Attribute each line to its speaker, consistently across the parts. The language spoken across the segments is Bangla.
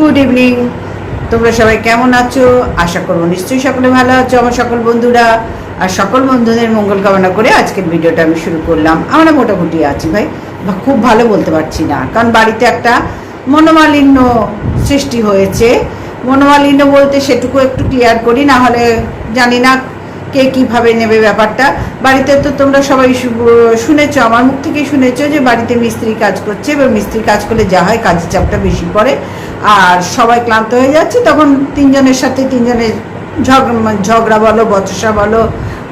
Speaker 1: Good evening. তোমরা সবাই কেমন আছো? আশা করব নিশ্চয়ই সকলে ভালো আছো, আমার সকল বন্ধুরা। আর সকল বন্ধুদের মঙ্গল কামনা করে আজকের ভিডিওটা আমি শুরু করলাম। আমরা মোটামুটি আছি ভাই খুব ভালো বলতে পারছি না, কারণ বাড়িতে একটা মনোমালিন্য সৃষ্টি হয়েছে। মনোমালিন্য বলতে সেটুকু একটু ক্লিয়ার করি, না হলে জানি না কে কীভাবে নেবে ব্যাপারটা। বাড়িতে তো তোমরা সবাই শুনেছো, আমার মুখ থেকেই শুনেছো যে বাড়িতে মিস্ত্রি কাজ করছে, এবার মিস্ত্রি কাজ করলে যা হয়, কাজের চাপটা বেশি পড়ে। আর সবাই ক্লান্ত হয়ে যাচ্ছে, তখন তিনজনের সাথে তিনজনের ঝগড়া ঝগড়া বলো, বচসা বলো,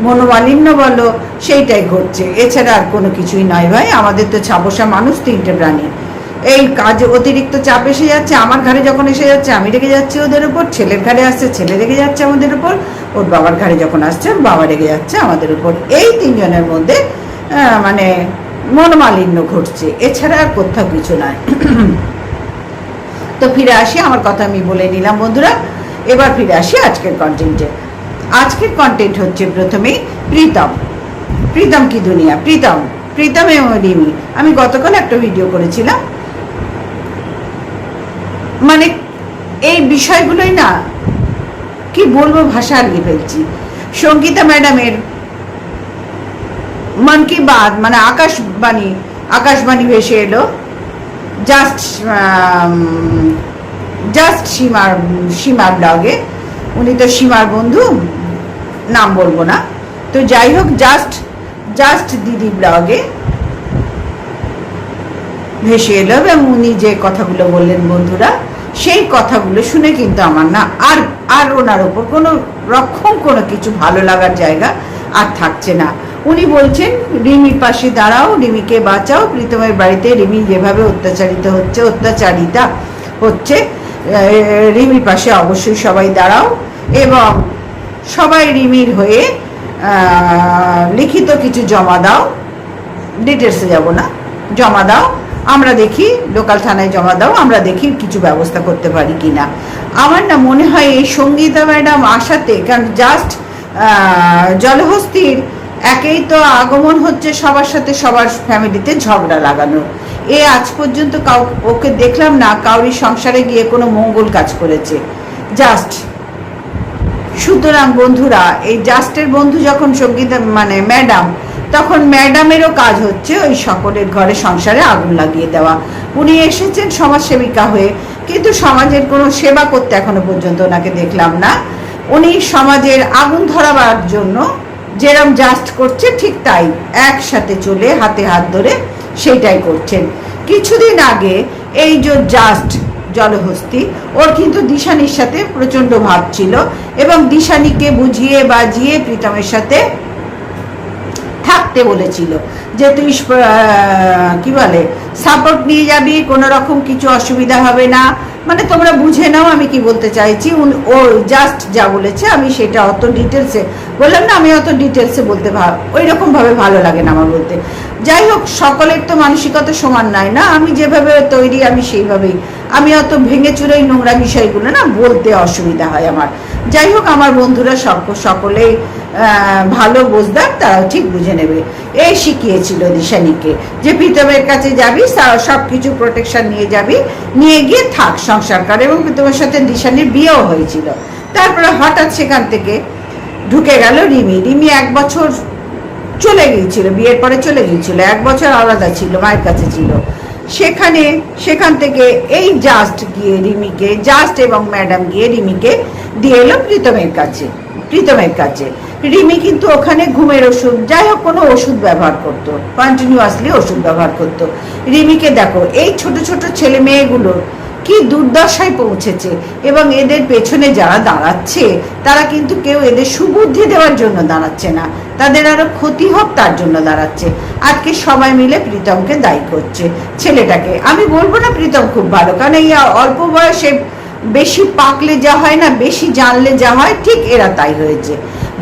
Speaker 1: মনোমালিন্য বলো, সেইটাই ঘটছে। এছাড়া আর কোনো কিছুই নয় ভাই, আমাদের তো ছাপোষা মানুষ তিনটে প্রাণী। এই কাজে অতিরিক্ত চাপ এসে যাচ্ছে, আমার ঘরে যখন এসে যাচ্ছে, আমি রেগে যাচ্ছি ওদের উপর, ছেলের ঘরে আসছে, ছেলে রেগে যাচ্ছে আমাদের উপর, ওর বাবার ঘরে যখন আসছে বাবা রেগে যাচ্ছে আমাদের উপর। এই তিনজনের মধ্যে মানে মনোমালিন্য ঘটছে, এছাড়া আর কোথাও কিছু নয়। তো ফিরে আসি, আমার কথা আমি বলে নিলাম বন্ধুরা। এবার ফিরে আসি আজকের কন্টেন্টে আজকের কন্টেন্ট হচ্ছে প্রথমেই প্রীতম। প্রীতম কি দুনিয়া? প্রীতম। প্রীতম এবং রিমি। আমি গতকাল একটা ভিডিও করেছিলাম। মানে এই বিষয়গুলোই না, কি বলব, ভাষা হারিয়ে ফেলছি। সঙ্গীতা ম্যাডামের মন কি বাত মানে আকাশবাণী আকাশবাণী ভেসে এলো। জাস্ট জাস্ট সীমার সীমার ব্লগে উনি তো সীমার বন্ধু, নাম বলব না। তো যাই হোক জাস্ট জাস্ট দিদি ব্লগে ভেসে এলো এবং উনি যে কথাগুলো বললেন বন্ধুরা, সেই কথাগুলো শুনে কিন্তু আমার না আর আর ওনার ওপর কোনো, রকম কোনো কিছু ভালো লাগার জায়গা আর থাকছে না। উনি বলছেন, রিমির পাশে দাঁড়াও, রিমিকে বাঁচাও, প্রীতমের বাড়িতে রিমি যেভাবে অত্যাচারিত হচ্ছে, অত্যাচারিতা হচ্ছে রিমির পাশে অবশ্যই সবাই দাঁড়াও। এবং সবাই রিমির হয়ে লিখিত কিছু জমা দাও ডিটেলসে যাব না, জমা দাও, আমরা দেখি, লোকাল থানায় জমা দাও, আমরা দেখি কিছু ব্যবস্থা করতে পারি কি না আমার না মনে হয় এই সঙ্গীতা ম্যাডাম আসাতে, কারণ জাস্ট জলহস্তির একেই তো আগমন হচ্ছে সবার সাথে সবার ফ্যামিলিতে ঝগড়া লাগানো। এ আজ পর্যন্ত কাউ, ওকে দেখলাম না কাউরি সংসারে গিয়ে কোনো মঙ্গল কাজ করেছে। জাস্ট। সুতরাং বন্ধুরা, এই জাস্টের বন্ধু যখন সংগীত মানে ম্যাডাম, তখন ম্যাডামেরও কাজ হচ্ছে ওই সকলের ঘরে সংসারে আগুন লাগিয়ে দেওয়া। উনি এসেছেন সমাজসেবিকা হয়ে, কিন্তু সমাজের কোনো সেবা করতে এখনও পর্যন্ত ওনাকে দেখলাম না। উনি সমাজের আগুন ধরাবার জন্য যেরম জাস্ট করছে, ঠিক তাই। একসাথে চলে হাতে হাত ধরে সেইটাই করছেন। কিছুদিন আগে এই যে জাস্ট জলহস্তি, ওর কিন্তু দিশানির সাথে প্রচণ্ড ভাব ছিল এবং দিশানিকে বুঝিয়ে বাজিয়ে প্রীতমের সাথে থাকতে বলেছিল যে তুই কি বলে সাপোর্ট নিয়ে যাবি, কোনো রকম কিছু অসুবিধা হবে না মানে তোমরা বুঝে নাও আমি কি বলতে চাইছি। ও জাস্ট যা বলেছে, আমি সেটা অত ডিটেলসে বললাম না, আমি অত ডিটেলসে বলতে ভাব ওই রকম ভাবে ভালো লাগে না আমার বলতে। যাই হোক, সকলের তো মানসিকতা সমান নয় না? আমি যেভাবে তৈরি, আমি সেইভাবেই। আমি অত ভেঙে চুরে এই নোংরা বিষয়গুলো না বলতে অসুবিধা হয় আমার। যাই হোক, আমার বন্ধুরা সক- সকলেই ভালো বোঝদার, তারাও ঠিক বুঝে নেবে। এই শিখিয়েছিল দিশানিকে যে প্রীতমের কাছে যাবি সব কিছু প্রোটেকশন নিয়ে যাবি, নিয়ে গিয়ে থাক সংসার কর। এবং প্রীতমের সাথে দিশানির বিয়েও হয়েছিল। তারপরে হঠাৎ সেখান থেকে ঢুকে গেল রিমি। রিমি এক বছর চলে গিয়েছিল, বিয়ের পরে চলে গিয়েছিল। এক বছর আলাদা ছিল, মায়ের কাছে ছিল। সেখানে, সেখান থেকে এই জাস্ট গিয়ে রিমিকে জাস্ট এবং ম্যাডাম গিয়ে রিমিকে দিয়ে এলো প্রীতমের কাছে প্রীতমের কাছে। রিমি কিন্তু ওখানে ঘুমের ওষুধ যাই হোক কোনো ওষুধ ব্যবহার করতো কন্টিনিউয়াসলি ওষুধ ব্যবহার করতো। রিমিকে দেখো, এই ছোট ছোট ছেলে মেয়েগুলো কি দুর্দশায় পৌঁছেছে এবং এদের পেছনে যারা দাঁড়াচ্ছে, তারা কিন্তু কেউ এদের সুবুদ্ধি দেওয়ার জন্য দাঁড়াচ্ছে না। তাদের আরও ক্ষতি হোক, তার জন্য দাঁড়াচ্ছে। আজকে সবাই মিলে প্রীতমকে দায়ী করছে, ছেলেটাকে। আমি বলব না প্রীতম খুব ভালো, কারণ এই অল্প বয়সে বেশি পাকলে যা হয় না, বেশি জানলে যা হয়, ঠিক এরা তাই হয়েছে।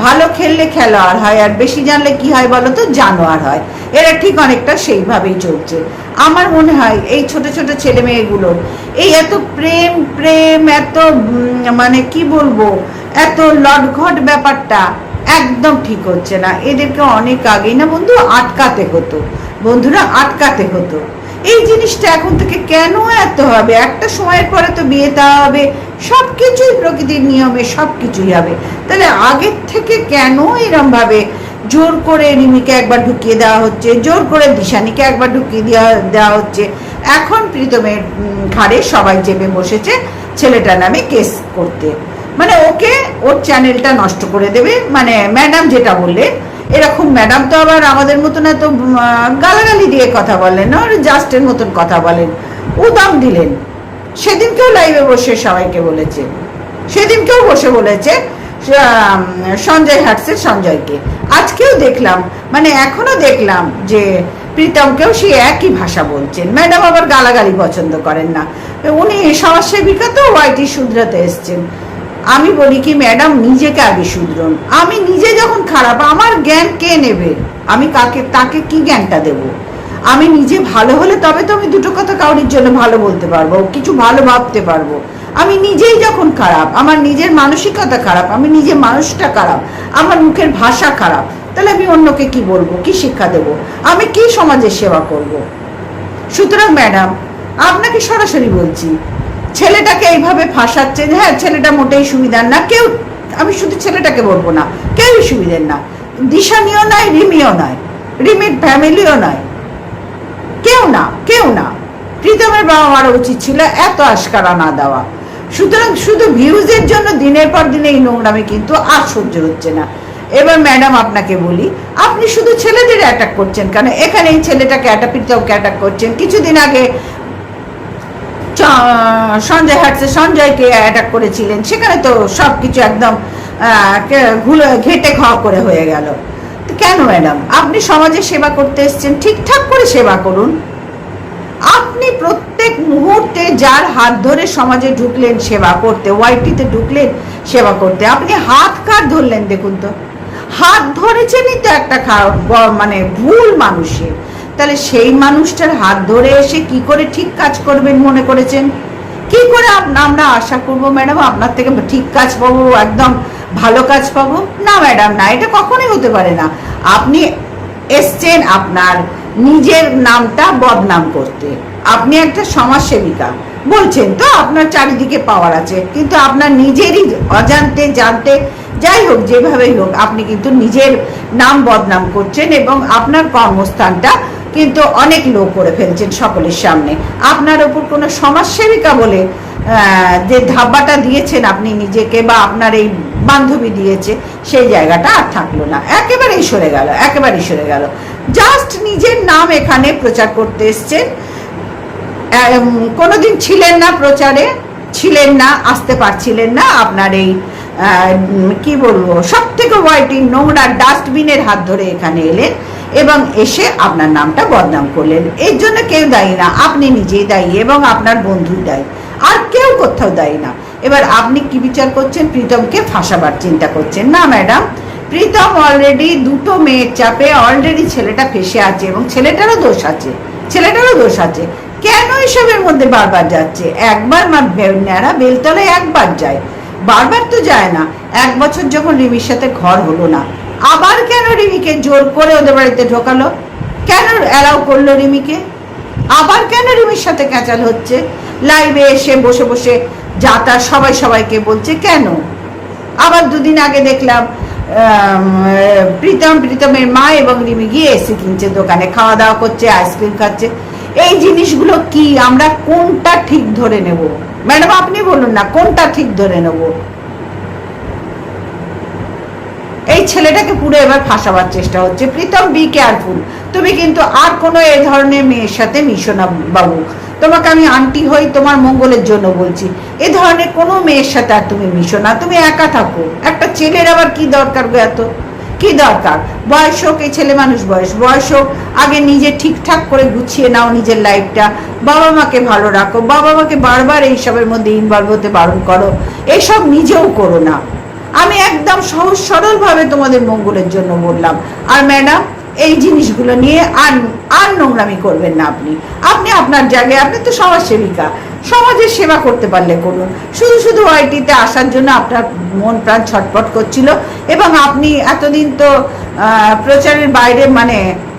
Speaker 1: ভালো খেললে খেলোয়াড় হয়, আর বেশি জানলে কি হয় বলো তো? জানোয়ার হয়। এরা ঠিক অনেকটা সেইভাবেই চলছে। আমার মনে হয় এই ছোট ছোট ছেলে মেয়েগুলোর এই এত প্রেম প্রেম, এত মানে কি বলব? এত লটঘট ব্যাপারটা একদম ঠিক হচ্ছে না। এদেরকে অনেক আগেই না বন্ধু আটকাতে হতো। বন্ধুরা আটকাতে হতো। এই জিনিসটা এখন থেকে কেন এত হবে? একটা সময়ের পরে তো বিয়ে দেওয়া হবে। সব কিছুই প্রকৃতির নিয়মে সব কিছুই হবে। তাহলে আগের থেকে কেন এরম ভাবে জোর করে রিমিকে একবার ঢুকিয়ে দেওয়া হচ্ছে? জোর করে দিশানিকে একবার ঢুকিয়ে দেওয়া দেওয়া হচ্ছে? এখন প্রীতমের ঘাড়ে সবাই চেপে বসেছে ছেলেটার নামে কেস করতে। মানে ওকে ওর চ্যানেলটা নষ্ট করে দেবে। মানে ম্যাডাম যেটা বললেন এরকম ম্যাডাম তো আবার আমাদের মতন এত গালাগালি দিয়ে কথা বলেন না জাস্টের মতন কথা বলেন। উদাম দিলেন। সেদিনকেও লাইভে বসে সবাইকে বলেছে। সেদিনকেও বসে বলেছে সঞ্জয় হাটসের সঞ্জয়কে। আজকেও দেখলাম মানে এখনও দেখলাম যে প্রীতমকেও সে একই ভাষা বলছেন। ম্যাডাম আবার গালাগালি পছন্দ করেন না। উনি সমাজসেবিকা তো, ওয়াইটি শুধরাতে এসছেন। আমি বলি কি ম্যাডাম নিজেকে আগে শুধরুন। আমি নিজে যখন খারাপ, আমার জ্ঞান কে নেবে? আমি কাকে, তাকে কি জ্ঞানটা দেব? আমি নিজে ভালো হলে তবে তো আমি দুটো কথা কাউরির জন্য ভালো বলতে পারব, কিছু ভালো ভাবতে পারব। আমি নিজেই যখন খারাপ, আমার নিজের মানসিকতা খারাপ, আমি নিজে মানুষটা খারাপ, আমার মুখের ভাষা খারাপ, তাহলে আমি অন্যকে কি বলব, কি শিক্ষা দেব? আমি কি সমাজের সেবা করব। সুতরাং ম্যাডাম আপনাকে সরাসরি বলছি ছেলেটাকে এইভাবে ফাঁসাচ্ছেন হ্যাঁ ছেলেটা মোটেই সুবিধার না। কেউ, আমি শুধু ছেলেটাকে বলব না কেউই সুবিধের না। দিশানিও নয় রিমিও নয় রিমির ফ্যামিলিও নয় কেউ না কেউ না। প্রীতমের বাবা মারা উচিত ছিল এত আশকারা না দেওয়া। সুতরাং শুধু ভিউজের জন্য দিনের পর দিন এই নোংরামে কিন্তু আর সহ্য হচ্ছে না। এবার ম্যাডাম আপনাকে বলি, আপনি শুধু ছেলেদের অ্যাটাক করছেন কেন? এখানে এই ছেলেটাকে অ্যাটাক প্রীতমকে অ্যাটাক করছেন। কিছুদিন আগে সঞ্জয় হাটসে সঞ্জয়কে অ্যাটাক করেছিলেন। সেখানে তো সব কিছু একদম ঘুলে, ঘেটে খাওয়া করে হয়ে গেল। কেন ম্যাডাম আপনি সমাজে সেবা করতে এসছেন, ঠিকঠাক করে সেবা করুন। আপনি প্রত্যেক মুহূর্তে যার হাত ধরে সমাজে ঢুকলেন সেবা করতে, ওয়াইটিতে ঢুকলেন সেবা করতে, আপনি হাত কার ধরলেন দেখুন তো? হাত ধরেছেনই তো একটা খা- মানে ভুল মানুষের। তাহলে সেই মানুষটার হাত ধরে এসে কি করে ঠিক কাজ করবেন মনে করেছেন? কি করে আমরা আশা করব ম্যাডাম, আপনার থেকে ঠিক কাজ পাবো, একদম ভালো কাজ পাবো? না ম্যাডাম, না, এটা কখনোই হতে পারে না। আপনি এসছেন আপনার নিজের নামটা বদনাম করতে। আপনি একটা সমাজসেবিকা। বলছেন তো আপনার চারিদিকে পাওয়ার আছে, কিন্তু আপনার নিজেরই অজান্তে, জানতে, যাই হোক, যেভাবেই হোক, আপনি কিন্তু নিজের নাম বদনাম করছেন এবং আপনার কর্মস্থানটা কিন্তু অনেক লো করে ফেলছেন সকলের সামনে। আপনার ওপর কোনো সমাজসেবিকা বলে যে ধাব্বাটা দিয়েছেন আপনি নিজেকে বা আপনার এই বান্ধবী দিয়েছে, সেই জায়গাটা আর থাকল না। একেবারেই সরে গেল, একেবারেই সরে গেল। জাস্ট নিজের নাম এখানে প্রচার করতে এসছেন। কোনোদিন ছিলেন না প্রচারে, ছিলেন না, আসতে পারছিলেন না আপনার এই কি বলব সব থেকে হোয়াইটি নোংরা ডাস্টবিনের হাত ধরে এখানে এলেন। এবং এসে আপনার নামটা বদনাম করলেন। এর জন্য কেউ দায়ী না। আপনি নিজেই দায়ী এবং আপনার বন্ধুই দায়ী। আর কেউ কোথাও দায়ী না। এবার আপনি কি বিচার করছেন? প্রীতমকে ফাঁসাবার চিন্তা করছেন। না, ম্যাডাম। প্রীতম অলরেডি দুটো মেয়ের চাপে অলরেডি ছেলেটা ফেসে আছে এবং ছেলেটারও দোষ আছে। ছেলেটারও দোষ আছে। কেন এসবের মধ্যে বারবার যাচ্ছে? একবার ন্যাড়া বেলতলায় একবার যায়। বারবার তো যায় না। এক বছর যখন রিমির সাথে ঘর হলো না আবার কেন রিমিকে জোর করে ওদের বাড়িতে ঢোকালো? কেন অ্যালাউ করল রিমিকে? আবার কেন রিমির সাথে ক্যাচাল হচ্ছে? লাইভে এসে বসে বসে যাতা সবাই সবাইকে বলছে, কেন? আবার দুদিন আগে দেখলাম প্রীতম, প্রীতমের মা এবং রিমি গিয়ে এসে কিনছে দোকানে খাওয়া দাওয়া করছে আইসক্রিম খাচ্ছে। এই জিনিসগুলো কি? আমরা কোনটা ঠিক ধরে নেব? ম্যাডাম, আপনি বলুন না, কোনটা ঠিক ধরে নেব? এই ছেলেটাকে পুরো এবার ফাঁসাবার চেষ্টা হচ্ছে। প্রীতম বি কেয়ারফুল তুমি কিন্তু আর কোনো এ ধরনের মেয়ের সাথে মিশো না বাবু। তোমাকে আমি আন্টি হই, তোমার মঙ্গলের জন্য বলছি। এ ধরনের কোনো মেয়ের সাথে আর তুমি মিশো না, তুমি একা থাকো। একটা ছেলের আবার কি দরকার গো এত? কি দরকার? বয়স হোক, এই ছেলে মানুষ বয়স। বয়স হোক, আগে নিজে ঠিকঠাক করে গুছিয়ে নাও নিজের লাইফটা বাবা মাকে ভালো রাখো। বাবা মাকে বারবার এইসবের মধ্যে ইনভলভ হতে বারণ করো। এইসব নিজেও করো না। আমি একদম সহজ সরলভাবে তোমাদের মঙ্গলের জন্য বললাম। আর ম্যাডাম এই জিনিসগুলো নিয়ে আর আর নোংরামি করবেন না আপনি। আপনি আপনার জায়গায়, আপনি তো সমাজসেবিকা। সমাজের সেবা করতে পারলে করুন। শুধু শুধু ওয়াইটিতে আসার জন্য আপনার মন প্রাণ ছটপট করছিল এবং আপনি এতদিন তো প্রচারের বাইরে মানে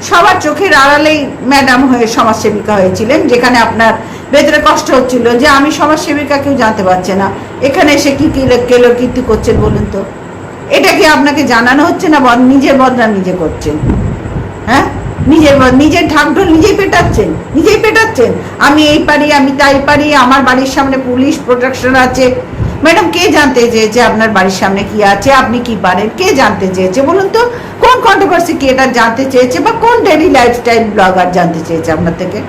Speaker 1: সবার চোখের আড়ালেই ম্যাডাম হয়ে সমাজসেবিকা হয়েছিলেন, যেখানে আপনার ভেতরে কষ্ট হচ্ছিল যে আমি সমাজসেবিকা কেউ জানতে পারছে না। এখানে এসে কি কি কেলো কীর্তি করছেন বলুন তো। এটা কি আপনাকে জানানো হচ্ছে না নিজের বদনাম নিজে করছেন? হ্যাঁ? নিজের নিজের ঢাকঢোল নিজেই পেটাচ্ছেন নিজেই পেটাচ্ছেন। আমি এই পারি, আমি তাই পারি, আমার বাড়ির সামনে পুলিশ প্রোটেকশন আছে। ম্যাডাম, কে জানতে চেয়েছে আপনার বাড়ির সামনে কি আছে? আপনি কি পারেন? কে জানতে চেয়েছে? বলুন তো, কোন কন্ট্রোভার্সি কি এটা জানতে চেয়েছে বা কোন ডেলি লাইফস্টাইল ব্লগার জানতে চেয়েছে আপনার থেকে?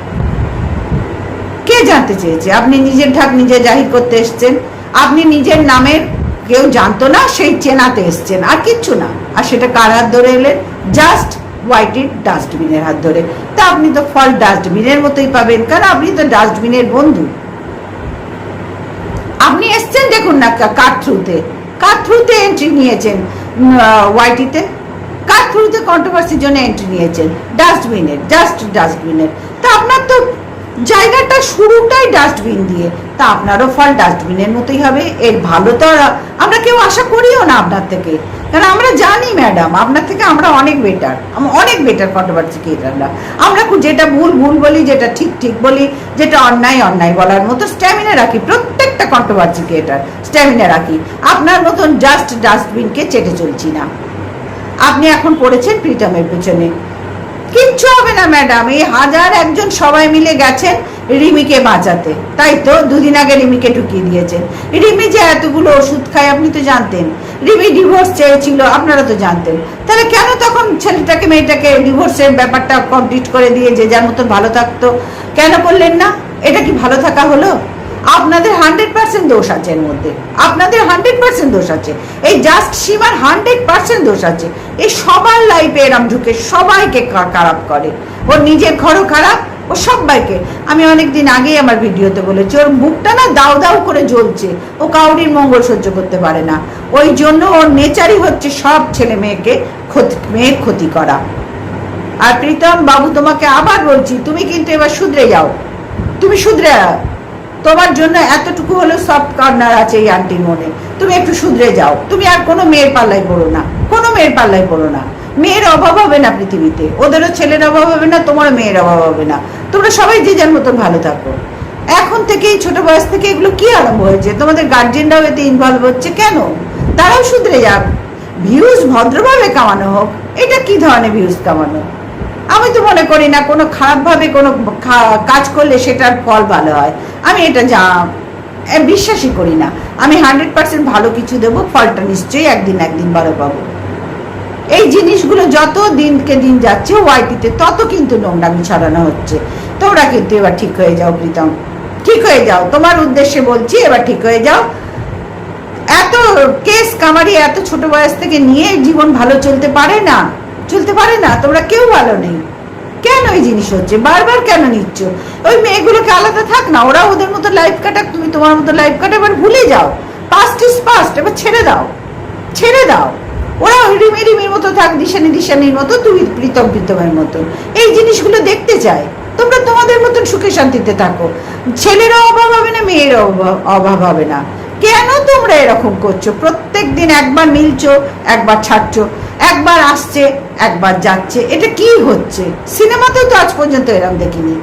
Speaker 1: কে জানতে চেয়েছে? আপনি নিজের ঢাক নিজে জাহির করতে এসছেন। আপনি নিজের নামের কেউ জানতো না, সেই চেনাতে এসছেন। আর কিচ্ছু না। আর সেটা কার হাত ধরে এলেন? জাস্ট হোয়াইটের ডাস্টবিনের হাত ধরে। তা আপনি তো ফল ডাস্টবিনের মতোই পাবেন, কারণ আপনি তো ডাস্টবিনের বন্ধু। আপনি এসছেন দেখুন না কাঠ্রুতে থ্রুতে? এন্ট্রি নিয়েছেন ওয়াইটিতে কার থ্রুতে কন্ট্রোভার্সির জন্য এন্ট্রি নিয়েছেন? ডাস্টবিনের জাস্ট ডাস্টবিনের। তা আপনার তো জায়গাটা শুরুটাই ডাস্টবিন দিয়ে। তা আপনারও ফল ডাস্টবিনের মতোই হবে, এর ভালো তো আমরা কেউ আশা করিও না আপনার থেকে। কারণ আমরা জানি, ম্যাডাম, আপনার থেকে আমরা অনেক বেটার অনেক বেটার কন্ট্রোভার্সি ক্রিয়েটাররা আমরা যেটা ভুল ভুল বলি, যেটা ঠিক ঠিক বলি, যেটা অন্যায় অন্যায় বলার মতো স্ট্যামিনা রাখি। প্রত্যেকটা কন্ট্রোভার্সি ক্রিয়েটার স্ট্যামিনা রাখি। আপনার মতন জাস্ট ডাস্টবিনকে চেটে চলছি না। আপনি এখন পড়েছেন প্রীতমের পেছনে। কিচ্ছু হবে না ম্যাডাম এই হাজার একজন সবাই মিলে গেছেন রিমিকে বাঁচাতে। তাই তো, দুদিন আগে রিমিকে ঢুকিয়ে দিয়েছেন। রিমি যে এতগুলো ওষুধ খায়, আপনি তো জানতেন। রিমি ডিভোর্স চেয়েছিল, আপনারা তো জানতেন। তাহলে কেন তখন ছেলেটাকে, মেয়েটাকে ডিভোর্সের ব্যাপারটা কমপ্লিট করে দিয়ে যে যার মতন ভালো থাকতো? কেন বললেন না? এটা কি ভালো থাকা হলো? আপনাদের হান্ড্রেড পার্সেন্ট দোষ আছে এর মধ্যে। আপনাদের হান্ড্রেড পার্সেন্ট দোষ আছে। এই জাস্ট সীমার হান্ড্রেড পার্সেন্ট দোষ আছে। এই সবার লাইফে এরম ঢুকে সবাইকে খারাপ করে। ওর নিজের ঘরও খারাপ, ও সবাইকে। আমি অনেক দিন আগেই আমার ভিডিওতে বলেছি, ওর মুখটা না দাউ দাউ করে জ্বলছে। ও কাউরির মঙ্গল সহ্য করতে পারে না। ওই জন্য ওর নেচারই হচ্ছে সব ছেলে মেয়েকে ক্ষতি, মেয়ের ক্ষতি করা। আর প্রীতম, বাবু তোমাকে আবার বলছি, তুমি কিন্তু এবার শুধরে যাও। তুমি শুধরে। তোমার জন্য এতটুকু হলো সফট কর্নার আছে এই আন্টির মনে। তুমি একটু শুধরে যাও। তুমি আর কোনো মেয়ের পাল্লায় পড়ো না। কোনো মেয়ের পাল্লায় পড়ো না। মেয়ের অভাব হবে না পৃথিবীতে। ওদেরও ছেলের অভাব হবে না, তোমারও মেয়ের অভাব হবে না। তোমরা সবাই যে যার মতন ভালো থাকো। এখন থেকেই ছোট বয়স থেকে এগুলো কি আরম্ভ হয়েছে? তোমাদের গার্জেনরাও এতে ইনভলভ হচ্ছে কেন? তারাও শুধরে যাক। ভিউজ ভদ্রভাবে কামানো হোক। এটা কি ধরনের ভিউজ কামানো? আমি তো মনে করি না, কোনো খারাপভাবে কোনো কাজ করলে সেটার ফল ভালো হয়। আমি এটা যা বিশ্বাসই করি না। আমি হান্ড্রেড পার্সেন্ট ভালো কিছু দেবো, ফলটা নিশ্চয়ই একদিন একদিন ভালো পাবো। এই জিনিসগুলো যত দিনকে দিন যাচ্ছে ওয়াইটিতে তত কিন্তু নোংরামি ছড়ানো হচ্ছে। তোমরা কিন্তু এবার ঠিক হয়ে যাও, প্রীতম। ঠিক হয়ে যাও। তোমার উদ্দেশ্যে বলছি, এবার ঠিক হয়ে যাও। এত কেস কামারি এত ছোট বয়স থেকে নিয়ে জীবন ভালো চলতে পারে না। চলতে পারে না, তোমরা কেউ ভালো নেই। কেন এই জিনিস হচ্ছে? বারবার কেন নিচ্ছ? ওই মেয়েগুলোকে আলাদা থাক না, ওরা ওদের মতো লাইফ কাটাক, তুমি তোমার মতো লাইফ কাটা এবার ভুলে যাও। পাস্ট ইজ পাস্ট এবার ছেড়ে দাও। ছেড়ে দাও। ওরা ওই রিমি রিমির মতো থাক দিশানি দিশানির মতো, তুমি প্রীতম প্রীতমের মতো। এই জিনিসগুলো দেখতে চাই। তোমরা তোমাদের মতন সুখে শান্তিতে থাকো। ছেলেরও অভাব হবে না অভাব- অভাব হবে না। কেন তোমরা এরকম করছ? প্রত্যেক দিন একবার মিলছো, একবার ছাড়ছো। একবার আসছে, একবার যাচ্ছে। এটা কি হচ্ছে? সিনেমাতেও তো আজ পর্যন্ত এরকম দেখিনি।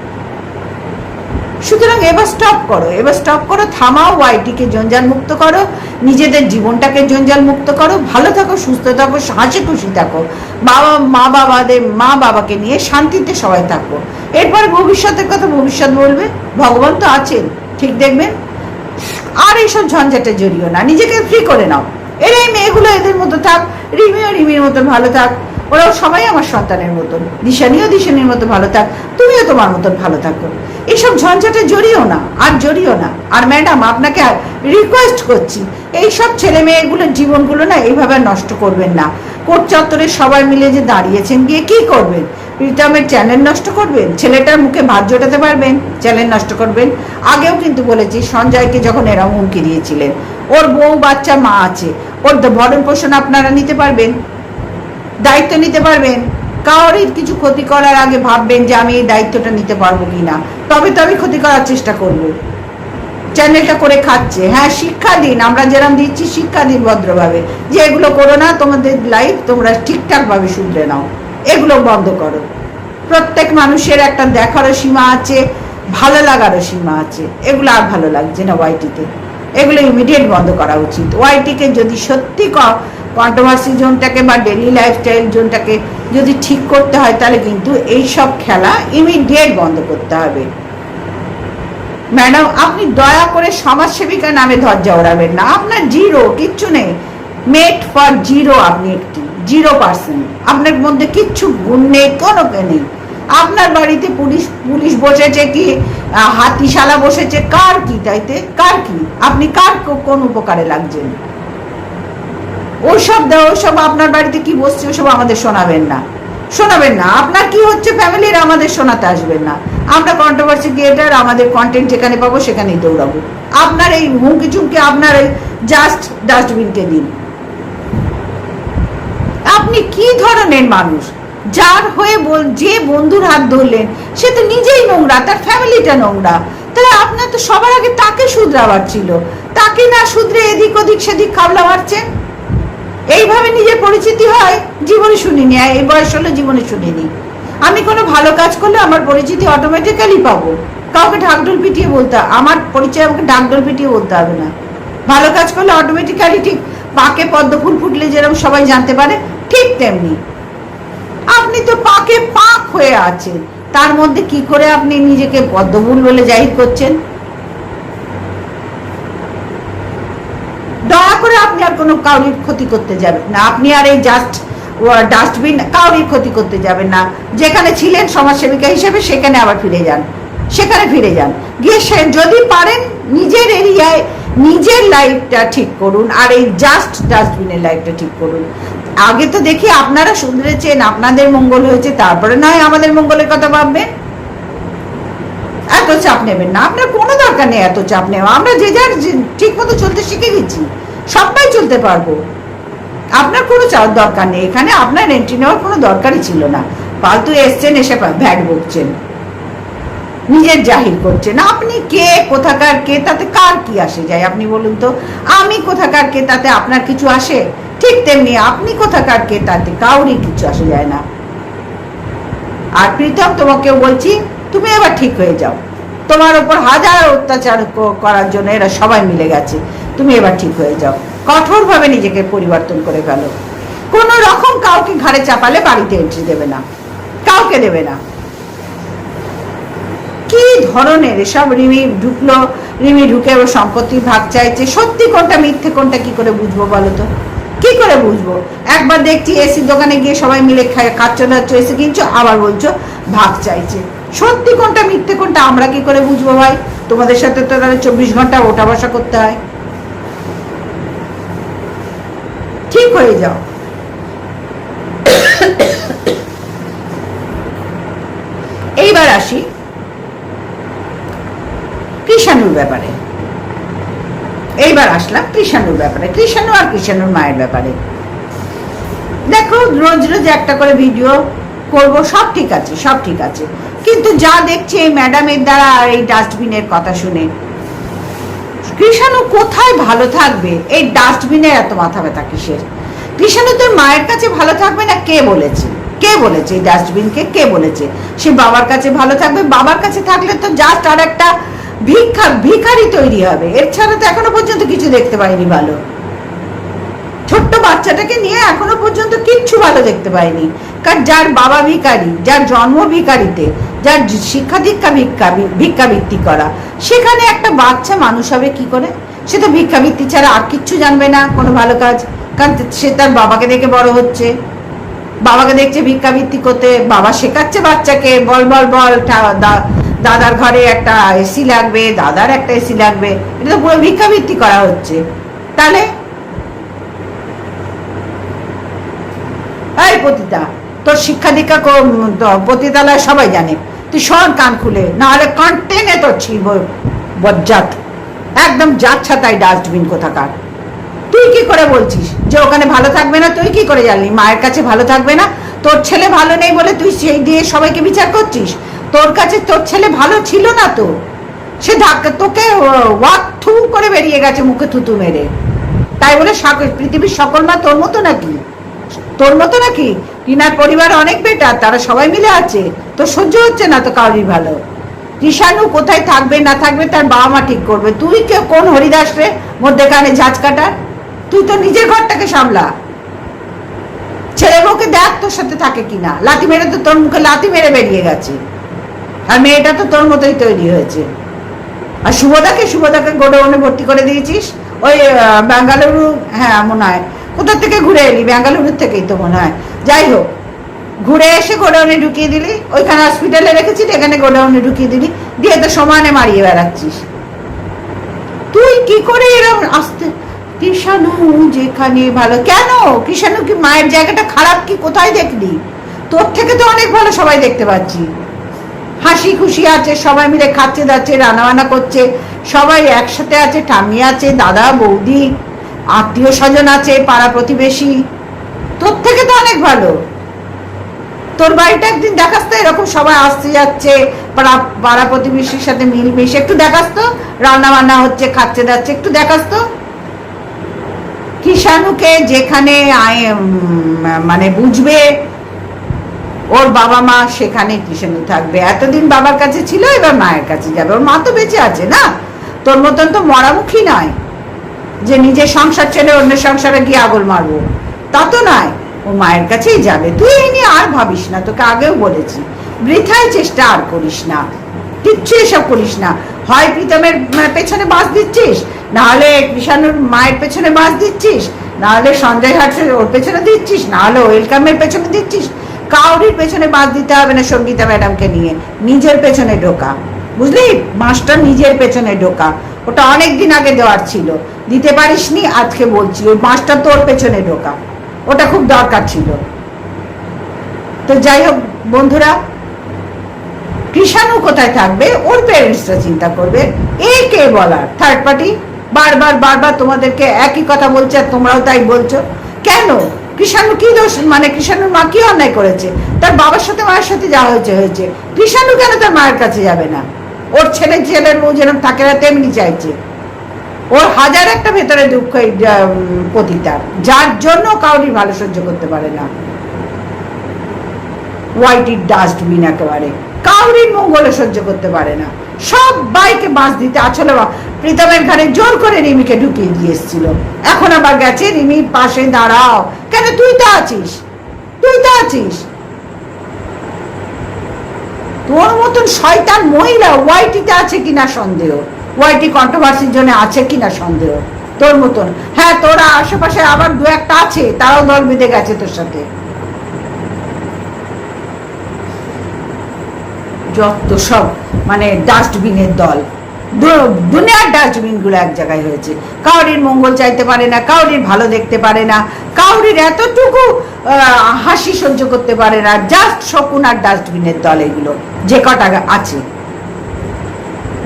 Speaker 1: সুতরাং এবার স্টপ করো। এবার স্টপ করো, থামাও ওয়াইটিকে জঞ্জাল মুক্ত করো, নিজেদের জীবনটাকে জঞ্জাল মুক্ত করো, ভালো থাকো, সুস্থ থাকো হাসি খুশি থাকো। বাবা, মা বাবাদের, মা বাবাকে নিয়ে শান্তিতে সবাই থাকো। এরপর ভবিষ্যতের কথা ভবিষ্যৎ বলবে, ভগবান তো আছেন, ঠিক দেখবেন? আর এইসব ঝঞ্ঝাটে জড়িও না, নিজেকে ফ্রি করে নাও। এর এই মেয়েগুলো এদের মতো থাক রিমিও রিমির মতো ভালো থাক, ওরাও সবাই আমার সন্তানের মতন, দিশানিও দিশানির মতো ভালো থাক, তুমিও তোমার মতন ভালো থাকো। এইসব ঝঞ্ঝাটে জড়িও না, আর জড়িও না। আর ম্যাডাম, আপনাকে রিকোয়েস্ট করছি এই সব ছেলে মেয়েগুলোর জীবনগুলো না এইভাবে নষ্ট করবেন না। কোর্ট চত্বরে সবাই মিলে যে দাঁড়িয়েছেন, গিয়ে কি করবেন? প্রীতমের চ্যানেল নষ্ট করবেন? ছেলেটার মুখে ভাত জোটাতে পারবেন? চ্যানেল নষ্ট করবেন? আগেও কিন্তু বলেছি, সঞ্জয়কে যখন এরম হুমকি দিয়েছিলেন, ওর বউ বাচ্চা মা আছে, ওর ভরণ পোষণ আপনারা নিতে পারবেন, দায়িত্ব নিতে পারবেন। কারোরই কিছু ক্ষতি করার আগে ভাববেন যে আমি এই দায়িত্বটা নিতে পারব কি না তবে তবে ক্ষতি করার চেষ্টা করব। চ্যানেলটা করে খাচ্ছে। হ্যাঁ শিক্ষা দিন। আমরা যেরকম দিচ্ছি, শিক্ষা দিন ভদ্রভাবে। যে এগুলো করো না, তোমাদের লাইফ তোমরা ঠিকঠাকভাবে শুধরে নাও। এগুলো বন্ধ করো। প্রত্যেক মানুষের একটা দেখারও সীমা আছে, ভালো লাগারও সীমা আছে। এগুলো আর ভালো লাগছে না ওয়াইটিতে এগুলো ইমিডিয়েট বন্ধ করা উচিত। ওয়াইটিকে যদি সত্যি কন্ট্রোভার্সি জোনটাকে বা ডেলি লাইফস্টাইল জোনটাকে যদি ঠিক করতে হয়, তাহলে কিন্তু এই সব খেলা ইমিডিয়েট বন্ধ করতে হবে। ম্যাডাম, আপনি দয়া করে সমাজসেবিকা নামে ধৈর্য ওড়াবেন না। আপনার জিরো, কিচ্ছু নেই। মেট ফর জিরো আপনি একটি, জিরো পার্সেন্ট। আপনার মধ্যে কিচ্ছু গুণ নেই, কোনো নেই। আপনার বাড়িতে পুলিশ পুলিশ বসেছে কি হাতিশালা বসেছে, কার কি তাইতে, কার কি? আপনি কার কোন উপকারে লাগছেন? ওইসব দেওয়া ওইসব আপনার বাড়িতে কি বসছে, ওসব আমাদের শোনাবেন না। শোনাবেন না। আপনার কি হচ্ছে ফ্যামিলির আমাদের শোনাতে আসবেন না। আমরা কন্ট্রোভার্সি ক্রিয়েটার আমাদের কন্টেন্ট যেখানে পাবো সেখানেই দৌড়াবো। আপনার এই হুমকি চুমকি, আপনার এই জাস্ট ডাস্টবিনকে দিন। আপনি কি ধরনের মানুষ? যার হয়ে বল, যে বন্ধুর হাত ধরলেন, সে তো নিজেই নোংরা, তার ফ্যামিলিটা নোংরা। তাহলে আপনার তো সবার আগে তাকে শুধরাবার ছিল। তাকে না শুধরে এদিক ওদিক, সেদিক খাবলা মারছেন? এইভাবে নিজের পরিচিতি হয়, জীবনে শুনিনি। এই বয়স হলে জীবনে শুনিনি। আমি কোনো ভালো কাজ করলে আমার পরিচিতি অটোমেটিক্যালি পাবো। কাউকে ঢাকঢোল পিটিয়ে বলতে, আমার পরিচয় আমাকে ঢাকঢোল পিটিয়ে বলতে হবে না। ভালো কাজ করলে অটোমেটিক্যালি ঠিক পাকে পদ্ম ফুল ফুটলে যেরকম সবাই জানতে পারে, ঠিক তেমনি। আপনি তো পাকে পাক হয়ে আছেন। তার মধ্যে কি করে আপনি নিজেকে পদ্মফুল বলে জাহির করছেন? দয়া করে আপনি আর কোনো কাউরির ক্ষতি করতে যাবেন না। আপনি আর এই জাস্ট ডাস্টবিন কাউরির ক্ষতি করতে যাবেন না। যেখানে ছিলেন সমাজসেবিকা হিসেবে সেখানে আবার ফিরে যান। সেখানে ফিরে যান। গিয়ে সে যদি পারেন, নিজের এরিয়ায়, নিজের লাইফটা ঠিক করুন আর এই জাস্ট ডাস্টবিনের লাইফটা ঠিক করুন। আগে তো দেখি আপনারা শুধরেছেন আপনাদের মঙ্গল হয়েছে, তারপরে নয় আমাদের মঙ্গলের কথা ভাববেন। চাপ নেবেন না। আপনার কোনো দরকার নেই এত চাপ নেওয়া। আমরা যে যার ঠিক মতো চলতে শিখে গেছি। সবাই চলতে পারব। আপনার কোনো চাওয়ার দরকার নেই। এখানে আপনার এন্ট্রি নেওয়ার কোনো দরকারই ছিল না। ফালতু এসছেন, এসে ভ্যাট বকছেন। নিজের জাহির করছেন। আপনি কে? কোথাকার কে? তাতে কার কি আসে? যায় আপনি বলুন তো। আমি কোথাকার কে? তাতে আপনার কিছু আসে? ঠিক তেমনি আপনি কোথাকার কে? তাতে কাউরই কিছু আসে যায় না। আর প্রীতম তোমাকে বলছি, তুমি এবার ঠিক হয়ে যাও। তোমার ওপর হাজার অত্যাচার করার জন্য এরা সবাই মিলে গেছে। তুমি এবার ঠিক হয়ে যাও। কঠোরভাবে নিজেকে পরিবর্তন করে ফেলো। কোন রকম কাউকে ঘাড়ে চাপালে বাড়িতে এন্ট্রি দেবে না। কাউকে দেবে না। কি ধরনের এসব রিমি ঢুকলো? রিমি ঢুকে ও সম্পত্তির ভাগ চাইছে। সত্যি কোনটা, মিথ্যে কোনটা কি করে বুঝব বলো তো? কি করে বুঝব? একবার দেখছি এসি দোকানে গিয়ে সবাই মিলে খাচ্ছ দাচ্ছ এসে কিনছো, আবার বলছো, ভাগ চাইছে। সত্যি কোনটা, মিথ্যে কোনটা, আমরা কি করে বুঝব ভাই? তোমাদের সাথে তো তাহলে চব্বিশ ঘণ্টা ওঠা বসা করতে হয়। ঠিক হয়ে যাও। এইবার আসি কৃষাণুর ব্যাপারে। এইবার আসলাম কৃষাণুর ব্যাপারে। কৃষাণু আর কৃষাণুর মায়ের ব্যাপারে। দেখো, রোজ রোজ একটা করে ভিডিও করব, সব ঠিক আছে, সব ঠিক আছে। কিন্তু যা দেখছি এই ম্যাডামের দ্বারা আর এই ডাস্টবিনের কথা শুনে। কৃষাণু কোথায় ভালো থাকবে? এই ডাস্টবিনের এত মাথা ব্যথা কিসের? কৃষাণু তোর মায়ের কাছে ভালো থাকবে না কে বলেছে? কে বলেছে এই ডাস্টবিনকে? কে বলেছে? সে বাবার কাছে ভালো থাকবে? বাবার কাছে থাকলে তো জাস্ট আর একটা ভিক্ষা, ভিখারি তৈরি হবে। এর ছাড়া তো এখনও পর্যন্ত কিছু দেখতে পাইনি ভালো ছোট্ট বাচ্চাটাকে নিয়ে এখনও পর্যন্ত কিচ্ছু ভালো দেখতে পাইনি। কারণ যার বাবা ভিকারি যার জন্ম ভিখারিতে যার শিক্ষা দীক্ষা ভিক্ষা ভিক্ষাবৃত্তি করা। সেখানে একটা বাচ্চা মানুষ হবে কি করে? সে তো ভিক্ষাবৃত্তি ছাড়া আর কিচ্ছু জানবে না কোনো ভালো কাজ। কারণ সে তার বাবাকে দেখে বড় হচ্ছে। বাবাকে দেখছে ভিক্ষাবৃত্তি করতে। বাবা শেখাচ্ছে বাচ্চাকে, বল বল বল দাদার ঘরে একটা এসি লাগবে, দাদার একটা এসি লাগবে। এটা তো পুরো ভিক্ষাবৃত্তি করা হচ্ছে। তাহলে এই পতিতা, তোর শিক্ষা দীক্ষা পতিতালয় সবাই জানে। তুই কান খুলে। নাহলে কান টেনে তোর ছিব বজ্জাত। একদম যাচ্ছা তাই ডাস্টবিন কোথাকার। তুই কি করে বলছিস যে ওখানে ভালো থাকবে না? তুই কি করে জানলি? মায়ের কাছে ভালো থাকবে না? তোর ছেলে ভালো নেই বলে তুই সেই দিয়ে সবাইকে বিচার করছিস? তোর কাছে তোর ছেলে ভালো ছিল না তো? সে ধাক্কা তোকে ওয়াক থু করে বেরিয়ে গেছে মুখে থুতু মেরে। তাই বলে পৃথিবীর সকল মা তোর মতো নাকি? তোর মতো নাকি? টিনার পরিবার অনেক বেটার তারা সবাই মিলে আছে। তো সহ্য হচ্ছে না তো কারোরই ভালো। কৃষাণু কোথায় থাকবে, না থাকবে, তার বাবা মা ঠিক করবে। তুই কে, কোন হরিদাস রে, মধ্যেখানে ঝাঁচ কাটার? তুই তো নিজের ঘরটাকে সামলা। ছেলে বউকে দেখ তোর সাথে থাকে কিনা। লাথি মেরে তো তোর মুখে লাথি মেরে বেরিয়ে গেছে। আর মেয়েটা তো তোর মতোই তৈরি হয়েছে। আর শুভদাকে শুভদাকে গোডাউনে ভর্তি করে দিয়েছিস? ওই বেঙ্গালুরু হ্যাঁ মনে হয় কোথা থেকে ঘুরে এলি? বেঙ্গালুরুর থেকেই তো মনে হয়। যাই হোক, ঘুরে এসে গোডাউনে ঢুকিয়ে দিলি, ওইখানে হসপিটালে রেখেছিস এখানে গোডাউনে ঢুকিয়ে দিলি, দিয়ে তো সমানে মারিয়ে বেড়াচ্ছিস। তুই কি করে এরকম আসতে কৃষাণু যেখানে ভালো কেন? কৃষাণু কি মায়ের জায়গাটা খারাপ কি কোথায় দেখলি? তোর থেকে তো অনেক ভালো সবাই দেখতে পাচ্ছি। হাসি খুশি আছে, সবাই মিলে খাচ্ছে দাচ্ছে, রান্নাবান্না করছে, সবাই একসাথে আছে, ঠাম্মি আছে, দাদা, বৌদি। আত্মীয় স্বজন আছে, পাড়া প্রতিবেশী। তোর থেকে তো অনেক ভালো। তোর বাড়িটা একদিন দেখাস তো, এরকম সবাই আসতে যাচ্ছে, পাড়া প্রতিবেশীর সাথে মিলমিশে। একটু দেখাস তো রান্না বান্না হচ্ছে, খাচ্ছে, দাচ্ছে, একটু দেখাস তো। কিষাণুকে যেখানে মানে বুঝবে, ওর বাবা মা সেখানে কিষাণু থাকবে। এতদিন বাবার কাছে ছিল, এবার মায়ের কাছে যাবে। ওর মা তো বেঁচে আছে না? তোর মতন তো মরামুখী নয়। যে নিজের সংসার ছেড়ে অন্য সংসারে গিয়ে আগল মারবো। তা তো নয়। ও মায়ের কাছেই যাবে। তুই এই নিয়ে আর ভাবিস না, তোকে আগেও বলেছি। বৃথায় চেষ্টা আর করিস না। কিচ্ছু এসব করিস না। হয় প্রীতমের পেছনে বাস দিচ্ছিস? না হলে কৃষাণুর মায়ের পেছনে বাস দিচ্ছিস? না হলে সঞ্জয় হাটের ওর পেছনে দিচ্ছিস? না হলে ওয়েলকামের পেছনে দিচ্ছিস? কাউরির পেছনে বাস দিতে হবে না সঙ্গীতা ম্যাডামকে নিয়ে। নিজের পেছনে ঢোকা। বুঝলি? বাসটা নিজের পেছনে ঢোকা। ওটা অনেক দিন আগে দেওয়ার ছিল। দিতে পারিসনি, আজকে বলছি ওই বাসটা তোর পেছনে ঢোকা। ওটা খুব দরকার ছিল। তো যাই হোক, বন্ধুরা, কৃষাণু কোথায় থাকবে? ওর প্যারেন্টসরা চিন্তা করবে। এ কে বলার? থার্ড পার্টি বারবার বারবার তোমাদেরকে একই কথা বলছে আর তোমরাও তাই বলছো। কেন? কৃষাণু কি দোষ? মানে কৃষাণুর মা কি অন্যায় করেছে? তার বাবার সাথে, মায়ের সাথে যা হয়েছে হয়েছে। কৃষাণু কেন তার মায়ের কাছে যাবে না? ওর ছেলে ছেলের বউ যেরকম থাকে না, তেমনি চাইছে। ওর হাজার একটা ভেতরে দুঃখ পতিতার যার জন্য কাউরি ভালো সহ্য করতে পারে না। হোয়াইটির ডাস্টবিন একেবারে। কাউরির মঙ্গলে সহ্য করতে পারে না। সব বাইকে বাস দিতে আসলে প্রীতমের ঘরে জোর করে রিমিকে ঢুকিয়ে দিয়ে এসেছিল। এখন আবার গেছে রিমির পাশে দাঁড়াও। কেন তুই তো আছিস? তুই তো আছিস? তোর মতন শয়তান মহিলা ওয়াইটিতে আছে কিনা সন্দেহ? ওয়াইটি কন্ট্রোভার্সির জন্য আছে কিনা সন্দেহ? তোর মতন। হ্যাঁ তোরা আশেপাশে আবার দু একটা আছে, তারাও দল বেঁধে গেছে তোর সাথে। যত সব মানে ডাস্টবিনের দল। দুনিয়ার ডাস্টবিনগুলো এক জায়গায় হয়েছে। কাউরির মঙ্গল চাইতে পারে না, কাউরির ভালো দেখতে পারে না, কাউরির এতটুকু হাসি সহ্য করতে পারে না জাস্ট শকুন আর ডাস্টবিনের দল এগুলো, যে কটা আছে।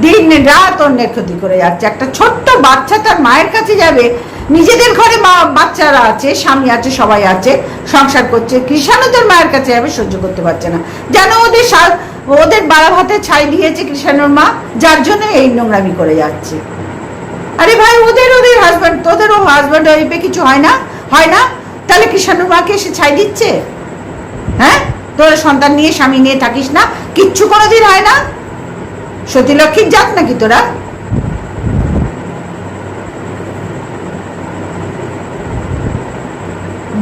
Speaker 1: দিন রাত অন্যের ক্ষতি করে যাচ্ছে। একটা ছোট্ট বাচ্চা তার মায়ের কাছে যাবে। নিজেদের ঘরে বাচ্চারা আছে, স্বামী আছে, সবাই আছে, সংসার করছে। কৃষাণও তার মায়ের কাছে যাবে, সহ্য করতে পারছে না। যেন ওদের ওদের বাড়া ভাতে ছাই দিয়েছে কৃষাণুর মা, যার জন্য এই নোংরামি করে যাচ্ছে। আরে ভাই, ওদের ওদের হাজব্যান্ড তোদেরও হাজব্যান্ড ওয়াইফে কিছু হয় না? হয় না? তাহলে কৃষাণুর মাকে এসে ছাই দিচ্ছে? হ্যাঁ? তোর সন্তান নিয়ে, স্বামী নিয়ে থাকিস না? কিচ্ছু কোনোদিন হয় না? সতী লক্ষ্মীর জাত নাকি তোরা?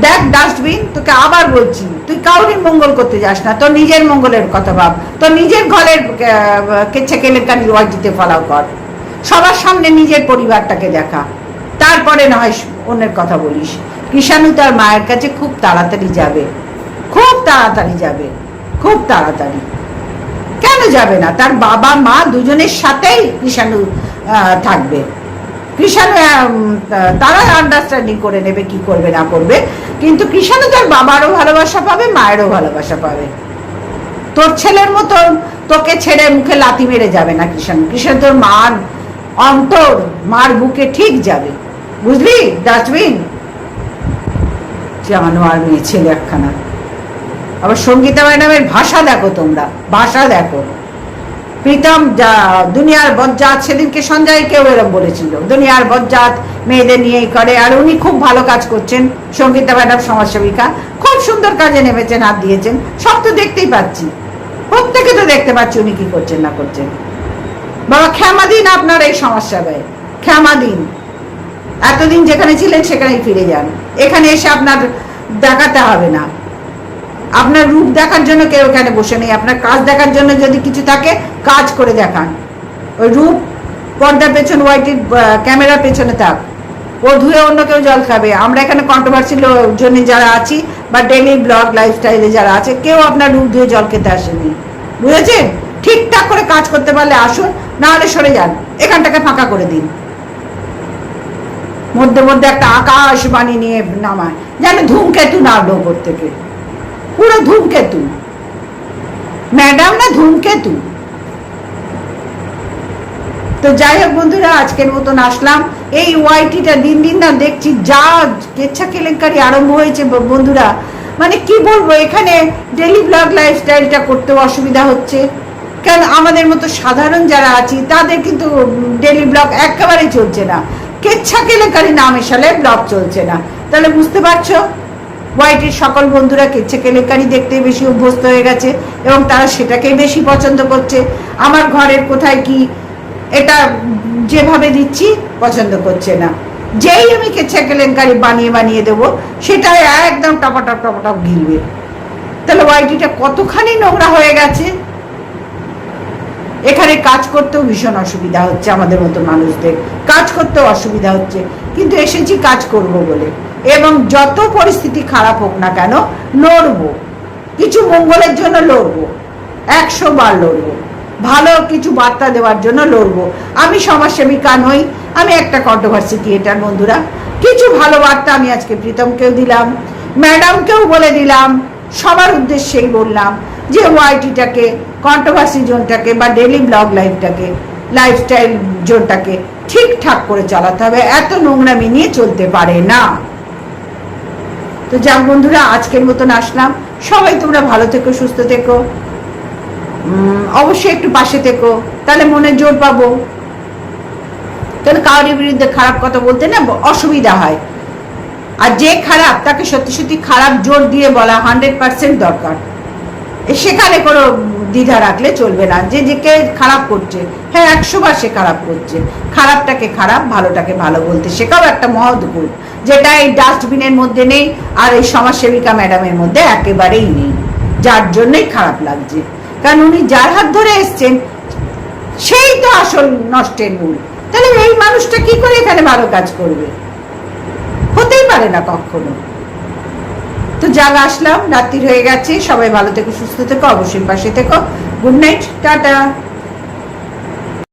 Speaker 1: দেখ ডাস্টবিন, তোকে আবার বলছি, তুই কাউরির মঙ্গল করতে যাস না, তোর নিজের মঙ্গলের কথা ভাব, তোর নিজের ঘরের কেচ্ছে কেলেঙ্কারি দিতে ফলাও কর। সবার সামনে নিজের পরিবারটাকে দেখা। তারপরে না হয় অন্যের কথা বলিস। কৃষাণু তার মায়ের কাছে খুব তাড়াতাড়ি যাবে। খুব তাড়াতাড়ি যাবে। খুব তাড়াতাড়ি। কেন যাবে না। তার বাবা, মা দুজনের সাথেই কৃষাণু থাকবে। কৃষাণু তারা আন্ডারস্ট্যান্ডিং করে নেবে কি করবে, না করবে। কিন্তু কৃষাণু তার বাবারও ভালোবাসা পাবে, মায়েরও ভালোবাসা পাবে। তোর ছেলের মতন তোকে ছেড়ে মুখে লাথি মেরে যাবে না কৃষাণু। কৃষাণু তোর মার অন্তর, মার বুকে ঠিক যাবে। বুঝলি ডাস্টবিন জানো আর মেয়ে, ছেলে একখানা। আবার সঙ্গীতা ম্যাডামের ভাষা দেখো তোমরা, ভাষা দেখো। প্রীতম দুনিয়ার বজ্জাত, সেদিনকে সঞ্জয় কেউ এরকম বলেছিল, দুনিয়ার বজ্জাত মেয়েদের নিয়েই করে, আর উনি খুব ভালো কাজ করছেন, সঙ্গীতা ম্যাডাম সমাজসেবিকা, খুব সুন্দর কাজে নেমেছেন, হাত দিয়েছেন, সব তো দেখতেই পাচ্ছি, প্রত্যেকে তো দেখতে পাচ্ছি উনি কি করছেন না করছেন। বাবা ক্ষমা দিন আপনার এই সমস্যা ব্যয় ক্ষমা দিন এতদিন যেখানে ছিলেন সেখানেই ফিরে যান, এখানে এসে আপনার দেখাতে হবে না। আপনার রূপ দেখার জন্য কেউ এখানে বসে নেই। আপনার কাজ দেখার জন্য যদি কিছু থাকে, কাজ করে দেখান। ওই রূপ পর্দার পেছন ওয়াইটির ক্যামেরার পেছনে থাক। ও ধুয়ে অন্য কেউ জল খাবে। আমরা এখানে কন্ট্রোভার্সির জন্য যারা আছি বা ডেলি ব্লগ লাইফস্টাইলে যারা আছে, কেউ আপনার রূপ ধুয়ে জল খেতে আসেনি। বুঝেছেন? ঠিকঠাক করে কাজ করতে পারলে আসুন না হলে সরে যান। এখানটাকে ফাঁকা করে দিন। মধ্যে মধ্যে একটা আকাশ বাণী নিয়ে নামায়। যেন ধূমকেতু নামলো ওপর থেকে। পুরো ধূমকেতু ম্যাডাম না ধূমকেতু তো। যাই হোক বন্ধুরা, আজকের মতন আসলাম। এই ওয়াইটিটা দিন দিন না দেখছি, যা কেচ্ছা কেলেঙ্কারি আরম্ভ হয়েছে বন্ধুরা। মানে কি বলব, এখানে ডেলি ব্লগ লাইফস্টাইলটা করতেও অসুবিধা হচ্ছে। কারণ আমাদের মতো সাধারণ যারা আছি, তাদের কিন্তু ডেলি ব্লগ একেবারেই চলছে না। কেচ্ছা কেলেঙ্কারি না মেশালে ব্লগ চলছে না। তাহলে বুঝতে পারছ? ওয়াইটির সকল বন্ধুরা কেচ্ছে কেলেঙ্কারি দেখতে বেশি অভ্যস্ত হয়ে গেছে এবং তারা সেটাকেই বেশি পছন্দ করছে। আমার ঘরের কোথায় কি এটা যেভাবে দিচ্ছি পছন্দ করছে না। যেই আমি কেচ্ছে কেলেঙ্কারি বানিয়ে বানিয়ে দেবো সেটা একদম টপাটপ টপাটপ গিলবে তাহলে ওয়াইটিটা কতখানি নোংরা হয়ে গেছে? এখানে কাজ করতেও ভীষণ অসুবিধা হচ্ছে আমাদের মতো মানুষদের। কাজ করতেও অসুবিধা হচ্ছে। কিন্তু এসেছি কাজ করব বলে। এবং যত পরিস্থিতি খারাপ হোক না কেন, লড়বো। কিছু মঙ্গলের জন্য লড়বো। একশো বার লড়বো। ভালো কিছু বার্তা দেওয়ার জন্য লড়বো। আমি সমাজসেবিকা নই আমি একটা কন্ট্রোভার্সি ক্রিয়েটার বন্ধুরা। কিছু ভালো বার্তা আমি আজকে প্রীতমকেও দিলাম। ম্যাডামকেও বলে দিলাম। সবার উদ্দেশ্যেই বললাম। যে ওয়াইটিটাকে কন্ট্রোভার্সি জোনটাকে বা ডেলি ব্লগ লাইফটাকে লাইফস্টাইল জোনটাকে ঠিকঠাক করে চালাতে হবে। এত নোংরামি নিয়ে চলতে পারে না। তো যাক বন্ধুরা, আজকের মতন আসলাম। সবাই তোমরা ভালো থেকো, সুস্থ থেকো। অবশ্যই একটু পাশে থেকো। তাহলে মনে জোর পাবো। তাহলে কারোর বিরুদ্ধে খারাপ কথা বলতে না অসুবিধা হয়। আর যে খারাপ, তাকে সত্যি সত্যি খারাপ জোর দিয়ে বলা হান্ড্রেড পার্সেন্ট দরকার। সেখানে কোনো দ্বিধা রাখলে চলবে না। যে যে কে খারাপ করছে হ্যাঁ একশো বার সে খারাপ করছে। খারাপটাকে খারাপ, ভালোটাকে ভালো বলতে শেখাও একটা মহৎ গুণ, যেটা এই ডাস্টবিনের মধ্যে নেই আর এই সমাজসেবিকা ম্যাডামের মধ্যে একেবারেই নেই। যার জন্যই খারাপ লাগছে। কারণ উনি যার হাত ধরে এসছেন, সেই তো আসল নষ্টের মূল। তাহলে এই মানুষটা কি করে এখানে ভালো কাজ করবে? হতেই পারে না কখনো। তো যাক, আসলাম, রাত্রি হয়ে গেছে, সবাই ভালো থেকো, সুস্থ থেকো, অবশ্যই পাশে থেকো। Good night, tata.